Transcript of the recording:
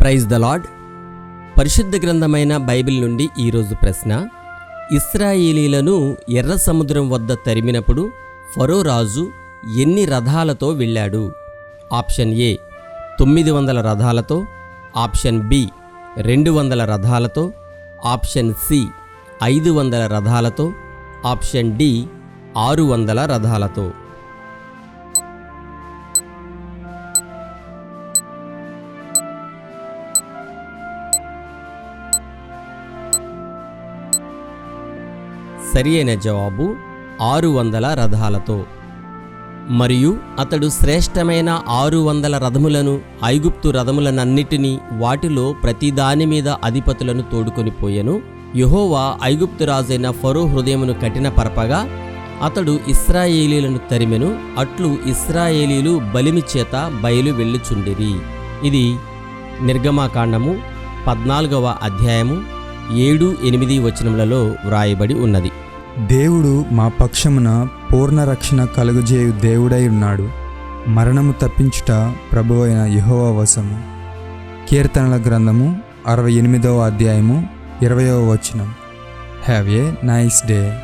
Praise the lord పరిశుద్ధ గ్రంథమైన Bible నుండి ఈరోజు ప్రశ్న. ఇస్రాయేలీలను ఎర్ర సముద్రం వద్ద తరిమినప్పుడు ఫరో రాజు ఎన్ని రథాలతో వెళ్ళాడు? ఆప్షన్ ఏ తొమ్మిది వందల రథాలతో ఆప్షన్ బి రెండు వందల రథాలతో ఆప్షన్ సి ఐదు వందల రథాలతో ఆప్షన్ డి ఆరు వందల రథాలతో. సరి అయిన జవాబు ఆరు వందల రథాలతో. మరియు అతడు శ్రేష్టమైన ఆరు వందల రథములను ఐగుప్తు రథములనన్నిటినీ వాటిలో ప్రతిదాని మీద అధిపతులను తోడుకొని పోయెను. యహోవా ఐగుప్తు రాజైన ఫరో హృదయమును కఠినపరపగా అతడు ఇస్రాయేలీలను తరిమెను. అట్లు ఇస్రాయేలీలు బలిమి చేత బయలు వెళ్ళుచుండిరి. ఇది నిర్గమాకాండము పద్నాలుగవ అధ్యాయము ఏడు ఎనిమిది వచనములలో వ్రాయబడి ఉన్నది. దేవుడు మా పక్షమున పూర్ణ రక్షణ కలుగజేయు దేవుడై ఉన్నాడు. మరణము తప్పించుట ప్రభువైన యెహోవా వశము. కీర్తనల గ్రంథము అరవై ఎనిమిదవ అధ్యాయము ఇరవయవ వచనం. Have a nice day